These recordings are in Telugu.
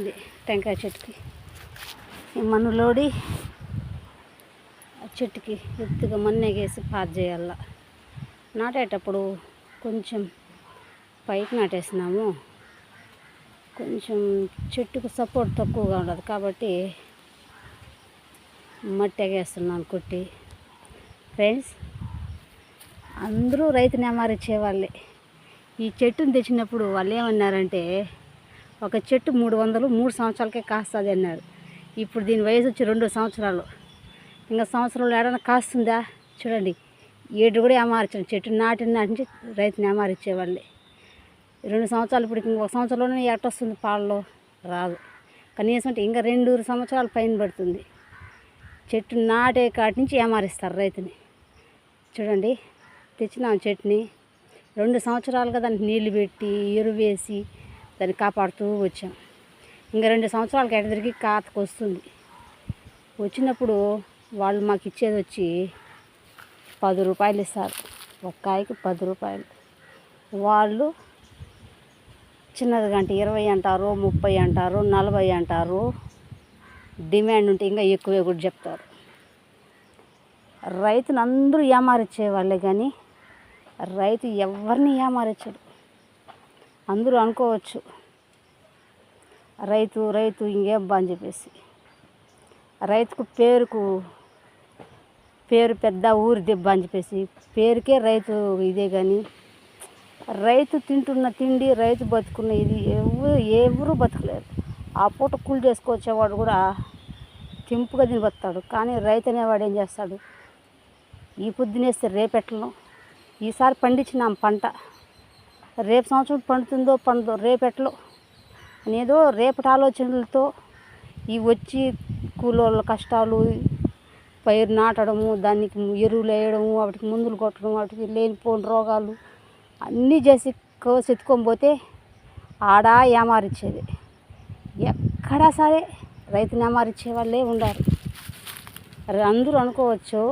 ఇది టెంకాయ చెట్టుకి. ఈ మన్నులోడి చెట్టుకి ఎత్తుగా మన్నెగేసి పాత్ చేయాల. నాటేటప్పుడు కొంచెం పైకి నాటేసినాము. కొంచెం చెట్టుకు సపోర్ట్ తక్కువగా ఉండదు కాబట్టి మట్టి ఎగేస్తున్నాను కొట్టి. ఫ్రెండ్స్ అందరూ రైతు నెమారిచ్చే వాళ్ళే. ఈ చెట్టుని తెచ్చినప్పుడు వాళ్ళు ఏమన్నారంటే ఒక చెట్టు మూడు వందలు మూడు సంవత్సరాలకే కాస్తుంది అన్నారు. ఇప్పుడు దీని వయసు వచ్చి రెండు సంవత్సరాలు. ఇంకా సంవత్సరంలో ఏడైనా కాస్తుందా? చూడండి. ఏడు కూడా ఏమార్చాను చెట్టు నాటిన నాటి నుంచి రైతుని ఏమారిచ్చేవాళ్ళే. రెండు సంవత్సరాలు ఇప్పుడు ఇంకొక సంవత్సరంలోనే ఎట్టొస్తుంది పాలలో? రాదు. కనీసం అంటే ఇంకా రెండు సంవత్సరాలు పైన పడుతుంది. చెట్టు నాటే కాటి నుంచి ఏమారిస్తారు రైతుని. చూడండి. తెచ్చినాం చెట్టుని. రెండు సంవత్సరాలుగా దానికి నీళ్ళు పెట్టి ఎరువు వేసి దాన్ని కాపాడుతూ వచ్చాం. ఇంకా రెండు సంవత్సరాలకి ఎట తిరిగి కాతకు వస్తుంది. వచ్చినప్పుడు వాళ్ళు మాకు ఇచ్చేది వచ్చి పది రూపాయలు ఇస్తారు. ఒక పది రూపాయలు. వాళ్ళు చిన్నది అంటే ఇరవై అంటారు ముప్పై అంటారు నలభై అంటారు. డిమాండ్ ఉంటే ఇంకా ఎక్కువే కూడా చెప్తారు. రైతుని అందరూ ఏమారిచ్చే వాళ్ళే కానీ రైతు ఎవరిని ఏమారిచ్చాడు? అందరూ అనుకోవచ్చు. రైతు రైతు ఇంకేం బా అని చెప్పేసి. రైతుకు పేరుకు పేరు పెద్ద ఊరి దెబ్బ అని చెప్పేసి. పేరుకే రైతు ఇదే కానీ రైతు తింటున్న తిండి రైతు బతుకున్న ఇది ఎవరు ఎవరు బతకలేరు. ఆ పూట కూలి చేసుకొచ్చేవాడు కూడా తింపుగా తిని బతాడు కానీ రైతు అనేవాడు ఏం చేస్తాడు? ఈ పొద్దునేస్తే రేపెట్టను ఈసారి పండించినాం పంట. రేపు సంవత్సరం పండుతుందో పండుదో రేపెట్లో అనేదో రేపటి ఆలోచనలతో ఈ వచ్చి కూలోళ్ళ కష్టాలు పైరు నాటడము దానికి ఎరువులు వేయడము వాటికి మందులు కొట్టడం వాటికి లేనిపోని రోగాలు అన్నీ చేసి కోసి పోతే ఆడా ఏమారిచ్చేది? ఎక్కడా సరే రైతుని ఏమారిచ్చే వాళ్ళే ఉండాలి. అందరూ అనుకోవచ్చు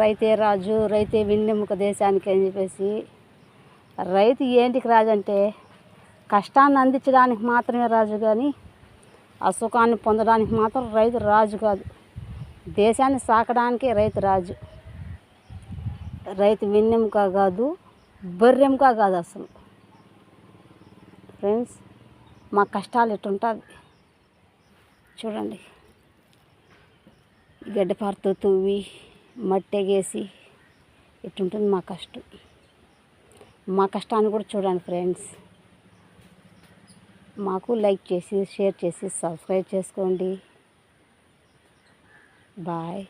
రైతే రాజు రైతే వెన్నెముక దేశానికి అని చెప్పేసి రైతు ఏంటికి రాజు అంటే కష్టాన్ని అందించడానికి మాత్రమే రాజు కానీ ఆ సుఖాన్ని పొందడానికి మాత్రం రైతు రాజు కాదు. దేశాన్ని సాకడానికే రైతు రాజు. రైతు వెన్నెముక కాదు బర్రెముక కాదు అసలు. ఫ్రెండ్స్ మా కష్టాలు ఎట్టుంటుంది చూడండి. గడ్డపారతో తువ్వి మట్టెగేసి ఎట్టుంటుంది మా కష్టం. మా కష్టాన్ని కూడా చూడండి ఫ్రెండ్స్. మాకు లైక్ చేసి షేర్ చేసి సబ్స్క్రైబ్ చేసుకోండి. బాయ్.